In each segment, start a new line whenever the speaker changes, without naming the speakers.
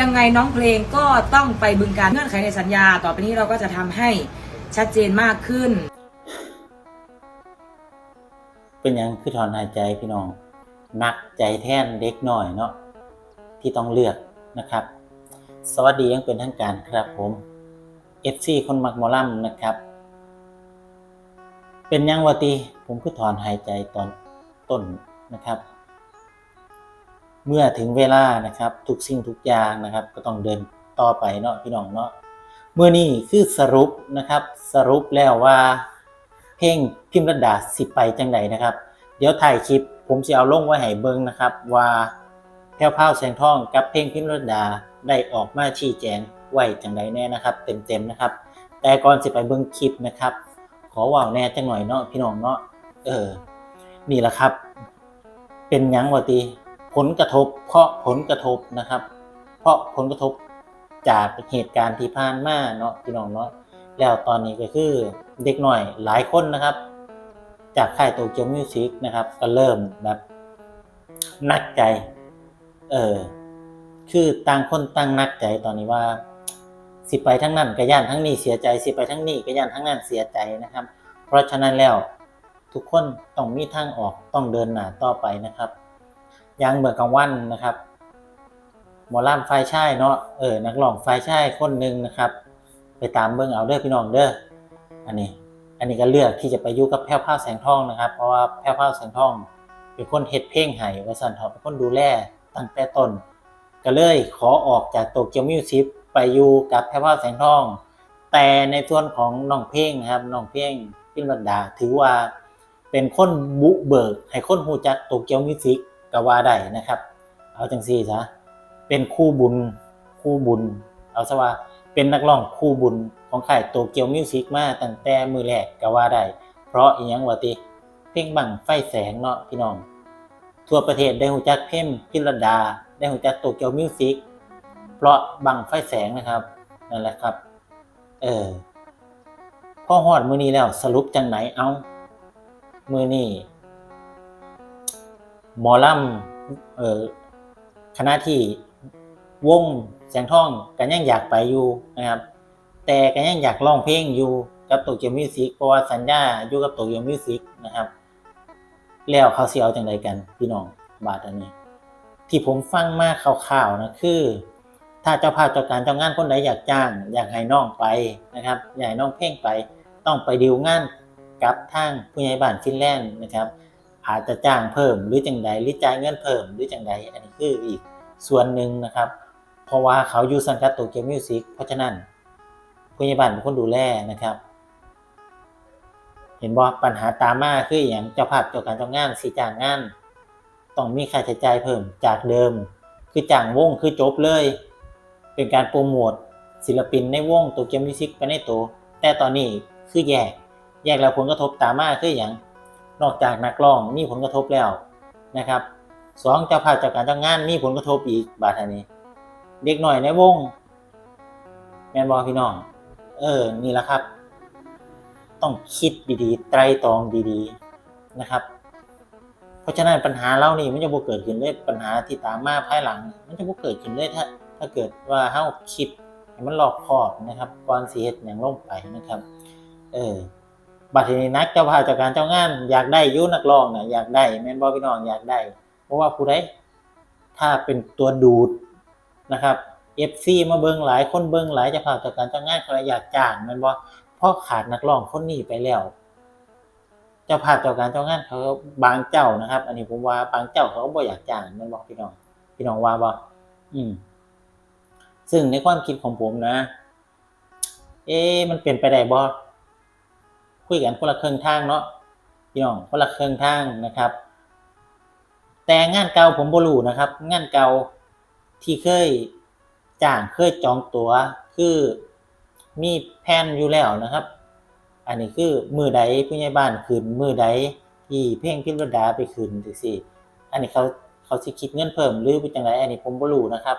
ยังไงน้องเพลงก็ต้องไปบึงการเงื่อนไขในสัญญา ต่อไปนี้เราก็จะทำให้ชัดเจนมากขึ้น
เป็นยังคือถอนหายใจพี่น้องหนักใจแท่นเด็กหน่อยเนาะที่ต้องเลือกนะครับ สวัสดียังเป็นทางการครับผม FC คนมักมอลัมนะครับ เป็นยังวตีผมคือถอนหายใจตอนต้นนะครับ เมื่อถึงเวลานะครับทุกสิ่งทุกอย่างนะครับ ก็ต้องเดินต่อไปเนาะพี่น้องเนาะเมื่อนี้คือสรุปนะครับสรุปแล้วว่า เพลงพิมพ์ระดาสิไปจังใดนะครับ เดี๋ยวถ่ายคลิปผมจะเอาลงไว้ให้เบิ่งนะครับว่าแพ้วพราแสงทองกับเพลงพิมพ์ระดาได้ออกมาชี้แจงไว้จังใดแน่นะครับ เต็มๆนะครับ แต่ก่อนสิไปเบิ่งคลิปนะครับ ขอว่าวแน่จังหน่อยเนาะพี่น้องเนาะเออนี่แหละครับ เป็นยังวะตี ผลกระทบ เพราะผลกระทบนะครับ เพราะผลกระทบจากเหตุการณ์ที่ผ่านมาเนาะพี่น้องเนาะแล้วตอนนี้ก็คือเด็กหน่อยหลายคนนะครับ จากค่ายโตเกียวมิวสิกนะครับ ก็เริ่มแบบนักใจ เออคือต่างคนต่างนักใจตอนนี้ว่า สิไปทั้งนั้นก็ย่านทั้งนี้เสียใจ สิไปทั้งนี้ก็ย่านทั้งนั้นเสียใจนะครับ เพราะฉะนั้นแล้วทุกคนต้องมีทางออกต้องเดินหน้าต่อไปนะครับ ยังเมื่อกลางวันนะครับ หมอล่ามไฟชายเนาะเออนักร้องไฟชายคนหนึ่งนะครับ ไปตามเบิ่งเอาเด้อพี่น้องเด้ออันนี้ อันนี้ก็เลือกที่จะไปยู่กับแพ้วพ้าแสงทองนะครับ เพราะว่าแพ้วพ้าแสงทอง เป็นคนเฮ็ดเพลงให้ว่าซั่นเถาะเป็นคนดูแลตั้งแต่ต้นก็เลยขอออกจากโตเกียวมิวสิกไปอยู่กับแพ้วพ้าแสงทอง แต่ในส่วนของน้องเพลงนะครับน้องเพลงพิมรัตดาถือว่าเป็นคนบุเบิกให้คนฮู้จักโตเกียวมิวสิก ก็ว่าได้นะครับ เอาจังซี่ซะเป็นคู่บุญคู่บุญ เอาซะว่าเป็นนักร้องคู่บุญของค่ายโตเกียวมิวสิกมาตั้งแต่มือแรกก็ว่าได้เพราะอีหยังวะติเพลงบังไฟแสงเนาะพี่น้อง ทั่วประเทศได้หูจักเพลงพิรดา ได้หูจักโตเกียวมิวสิกเพราะบังไฟแสงนะครับนั่นแหละครับ เออพ่อฮอดมือนี้แล้วสรุปจังไหนเอามือนี้ มอลำเออคณะที่วงแสงทองกันยังอยากไปอยู่นะครับ แต่กันยังอยากร้องเพลงอยู่กับโตเกียวมิวสิกเพราะว่าสัญญาอยู่กับโตเกียวมิวสิกนะครับ แล้วเขาเสิเอาจังใดกันพี่น้องบาทอันนี้ ที่ผมฟังมาข่าวๆนะคือ ถ้าเจ้าภาพเจ้าการเจ้างานคนใดอยากจ้าง อยากให้น้องไปนะครับอยากให้น้องเพลงไป ต้องไปดีลงานกับทางผู้ใหญ่บ้านฟินแลนด์นะครับ อาจจะจ้างเพิ่มหรือจังใดหรือจ่ายเงินเพิ่มหรือจังใดอันนี้คืออีกส่วนหนึ่งนะครับ เพราะว่าเขาอยู่สังกัดโตเกียวมิวสิกเพราะฉะนั้นผู้ใหญ่บ้านเป็นคนดูแลนะครับ เห็นบ่ปัญหาตามมาคืออย่างเจ้าภาพเจ้าการเจ้างานสีจ้างงานต้องมีค่าใช้จ่ายเพิ่มจากเดิม คือจ้างวงคือจบเลย เป็นการโปรโมทศิลปินในวงโตเกียวมิวสิกไปในตัวแต่ตอนนี้คือแยก แยกแล้วผลกระทบตามมาคืออย่าง นอกจากนักร้องมีผลกระทบแล้วนะครับสองเจ้าภาพจาการเจ้างานมีผลกระทบอีกบาดอันนี้ เด็กหน่อยในวง แมนบอพี่น้อง เออ นี่แหละครับ ต้องคิดดีๆ ไตรตรองดีๆนะครับ เพราะฉะนั้นปัญหาเล่านี่มันจะบ่เกิดขึ้นเลยปัญหาที่ตามมาภายหลัง มันจะบ่เกิดขึ้นเลยถ้า ถ้าเกิดว่าเฮาคิดให้มันรอบคอบนะครับก่อนสิเฮ็ดหยังลงไปนะครับ เออ บัดนี้นักเจ้าภาพจากการเจ้างาน อยากได้ยุนักร้องน่ะอยากได้แม่นบ่พี่น้องอยากได้ เพราะว่าผู้ใดถ้าเป็นตัวดูดนะครับ FC มาเบิงหลายคนเบิงหลายจะผ่าจากการจ้างงานเขาเลยอยากจ้างแมันบ่เพราะขาดนักร้องคนนี้ไปแล้วจ้าภาจากการเจ้างานเขาบางเจ้านะครับ อันนี้ผมว่าบางเจ้าเขาบ่อยากจ้างแมันบ่พี่น้อง พี่น้องว่าบ่อืม ซึ่งในความคิดของผมนะ เอ๊มันเป็นไปได้บ่ คุยกันคนละเครึ่องทางเนาะพี่น้องคนละเครึ่องทางนะครับ แต่งานเก่าผมบรูนะครับ งานเก่าที่เคยจ้างเคยจองตัว๋วคือมีแผนอยู่แล้วนะครับ อันนี้คือมือใดผู้ใหญ่บ้านคืนมือใดที่เพลงพิรดาไปคืนจังซี่อันนี้เขาเขาสิคิดเงินเพิ่มหรือเป็นจังไดอันนี้ผมบรูนะครับ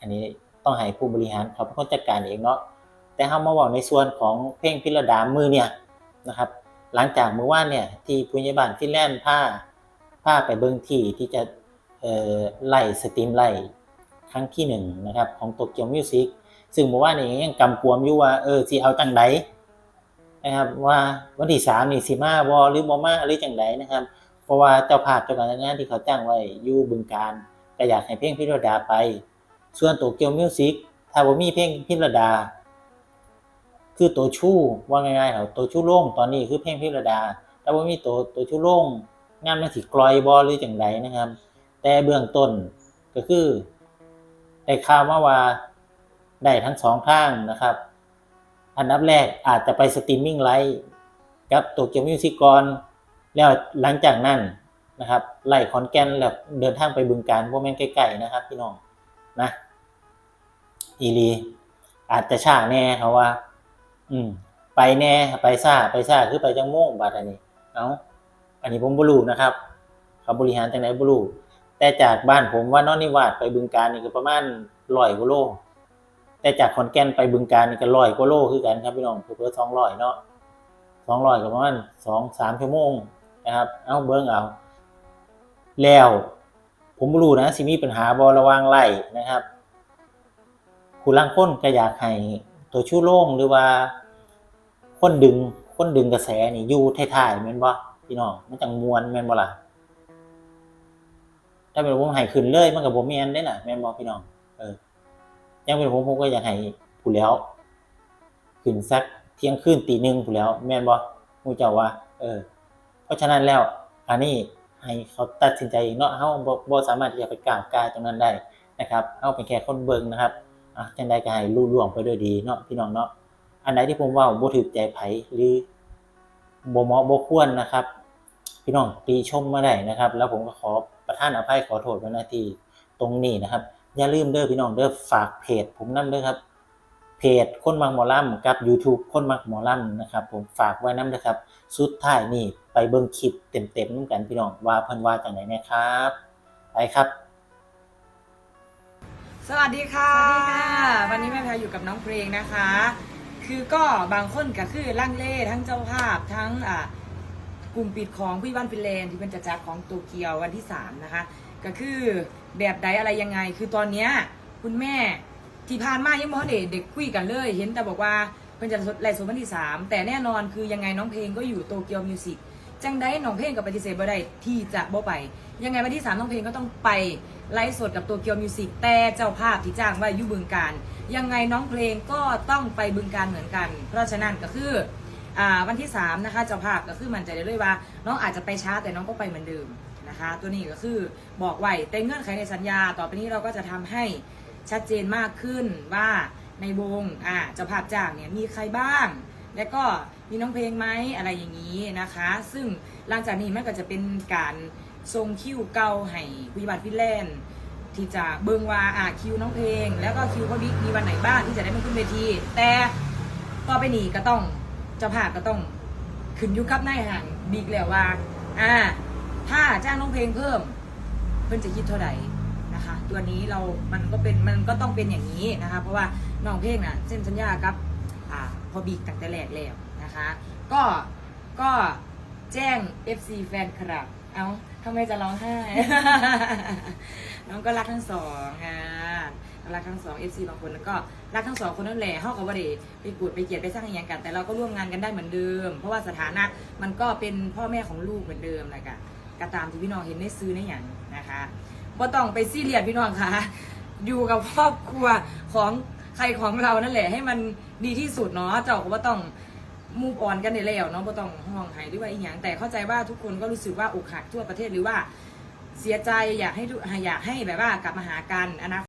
อันนี้ต้องให้ผู้บริหารเขาเป็นคนจัดการเองเนาะแต่เฮามาเว้าในส่วนของเพลงพิรดามือเนี่ย นะครับ หลังจากเมื่อวานเนี่ยที่ผู้ใหญ่บ้านฟินแลนด์พาพาไปเบิ่งที่ที่จะไล่สตรีมไล่ครั้งที่หนึ่งนะครับของโตเกียวมิวสิกซึ่งเมื่อวานนี้ยังกำกวมอยู่ว่าเออสิเอาจังไดนะครับว่าวันที่สามนี่สิมาบอหรือบ่มาหรือจังไดนะครับ เพราะว่าเจ้าภาพเจ้าการงานที่เขาจ้างไว้อยู่บึงการก็อยากให้เพลงพิรดาไป ส่วนโตเกียวมิวสิกถ้าบ่มีเพลงพิรดา คือตัวชู่ว่าง่ายๆเหรอตัวชู่โล่งตอนนี้คือเพลงพิรดา แต่ว่ามีตัวตัวชู่โล่งงานมันสิกลอยบอหรือจังไดนะครับ แต่เบื้องต้นก็คือได้ข่าวมาว่าได้ทั้งสองทางนะครับ อันดับแรกอาจจะไปสตรีมมิ่งไลฟ์กับตัวเกียวมิวสิกก่อนแล้วหลังจากนั้นนะครับไล่ขอนแก่นแล้วเดินทางไปบึงการโมเมนใกล้ๆนะครับ พี่น้องนะอีรีอาจจะช้าแน่เขาว่า อืมไปแน่ไปซ่าไปซ่าคือไปจังโม่งบัดอันนี้ เอาอันนี้ผมบ่รู้นะครับเขาบริหารจังไหนบ่รู้แต่จากบ้านผมว่านอนนิวาสไปบึงการนี่ก็ประมาณร้อยกว่าโล แต่จากขอนแก่นไปบึงการนี่ก็ร้อยกว่าโลคือกันครับพี่น้องเพิ่มสองร้อยเนาะสองร้อยก็ประมาณสองสามชั่วโมงนะครับ เอาเบิ้งเอา แล้ว ผมบ่รู้นะสิมีปัญหาบ่ระวางไล่นะครับผู้ล่างคนก็อยากให้ ตัวชู่โล่งหรือว่าคนดึงคนดึงกระแสนี่อยู่ท้ายๆแม่นบ่พี่น้องมันจังมวนแม่นบ่ล่ะถ้าเป็นผมให้ขึ้นเลยมันก็บ่แม่นเด้น่ะแม่นบ่พี่น้องเออยังเป็นผมผมก็อยากให้ผู้แล้วขึ้นสักเที่ยงคืนตีหนึ่งผู้แล้ว แม่นบ่ฮู้เจ้าว่า เออ เพราะฉะนั้นแล้ว อันนี้ให้เขาตัดสินใจเองเนาะเฮาบ่สามารถที่จะไปก้าวกายตรงนั้นได้นะครับเฮาเป็นแค่คนเบิ่งนะครับ อะจังใดก็ให้รู้ล่วงไปด้วยดีเนาะพี่น้องเนาะอันไหนที่ผมว่าบ่ถูกใจไผหรือบ่เหมาะบ่ควรนะครับ พี่น้องตีชมมาได้นะครับ แล้วผมก็ขอประทานอภัยขอโทษไว้หน้าที่ตรงนี้นะครับ อย่าลืมเด้อพี่น้องเด้อฝากเพจ ผมนำเด้อครับเพจคนมักหมอลำกับ YouTube คนมักหมอลำนะครับ ผมฝากไว้นำเด้อครับ สุดท้ายนี่ไปเบิ่งคลิปเต็มๆนำกันพี่น้องว่าเพิ่นว่าจังไดนะครับ ไปครับ
สวัสดีค่ะ
สวัสดีค่ะ
วันนี้แม่แพรอยู่กับน้องเพลงนะคะ คือก็บางคนก็คือลังเลทั้งเจ้าภาพทั้งอ่ากลุ่มปิดของพี่วันฟินแลนด์ที่เป็นจัดจัดของโตเกียววันที่3นะคะ ก็คือแบบใดอะไรยังไง คือตอนเนี้ยคุณแม่ที่ผ่านมายังมอเด็กเด็กคุยกันเลย เห็นแต่บอกว่าเป็นจะไล่สดวันที่ 3 แต่แน่นอนคือยังไงน้องเพลงก็อยู่โตเกียวมิวสิก จังได้น้องเพลงกับปฏิเสธบ่ได้ที่จะบ่ไป ยังไงวันที่3น้องเพลงก็ต้องไปไลฟ์สดกับตัวเกียวมิวสิกแต่เจ้าภาพที่จ้างว่าอยู่บึงการ ยังไงน้องเพลงก็ต้องไปบึงการเหมือนกัน เพราะฉะนั้นก็คืออวันที่ 3 นะคะเจ้าภาพก็คือมันใจได้เลยว่า น้องอาจจะไปช้าแต่น้องก็ไปเหมือนเดิมนะคะ ตัวนี้ก็คือบอกไว้แต่เงื่อนไขในสัญญา ต่อไปนี้เราก็จะทำให้ชัดเจนมากขึ้นว่าในวงอ่าเจ้าภาพจ้างเนี่ยมีใครบ้าง แล้วก็ มีน้องเพลงไหมอะไรอย่างนี้นะคะ ซึ่งหลังจากนี้มันก็จะเป็นการทรงคิวเก่าให้ผู้บัตรฟินแลนด์ที่จะเบิงว่าอ่าคิวน้องเพลง แล้วก็คิวพ่อบิ๊กมีวันไหนบ้างที่จะได้มาขึ้นเวที แต่ต่อไปนี้ก็ต้องเจ้าภาพก็ต้องขึ้นยุคกับนายห่างบิ๊กแล้วว่าอ่าถ้าจ้างน้องเพลงเพิ่ม เพิ่นจะคิดเท่าไหร่นะคะ ตัวนี้เรา มันก็เป็น มันก็ต้องเป็นอย่างนี้นะคะ เพราะว่าน้องเพลงน่ะเส้นสัญญากับอ่าพอบีกตั้งแต่แรกแล้ว นะคะ ก็ก็แจ้ง FC แฟนคลับ เอาทำไมจะร้องไห้ น้องก็รักทั้งสองอะรักทั้งสอง FC บางคนก็รักทั้งสองคนนั่นแหละเขาก็ว่าเดไปกูดไปเกลียดไปสร้างอย่างกัน แต่เราก็ร่วมงานกันได้เหมือนเดิม เพราะว่าสถานะมันก็เป็นพ่อแม่ของลูกเหมือนเดิมนะกะก็ตามที่พี่น้องเห็นในซื้อในอย่างนะคะบ่ต้องไปซีเรียสพี่น้องค่ะ อยู่กับครอบครัวของใครของเรานั่นแหละ ให้มันดีที่สุดเนาะเจ้าก็บ่ต้อง มูฟออนกันได้แล้วเนาะบ่ต้องห่วงหายหรือว่าอีหยังแต่เข้าใจว่าทุกคนก็รู้สึกว่าอกหักทั่วประเทศหรือว่า เสียใจอยากให้ทุกอยากให้แบบว่ากลับมาหากันอนาคต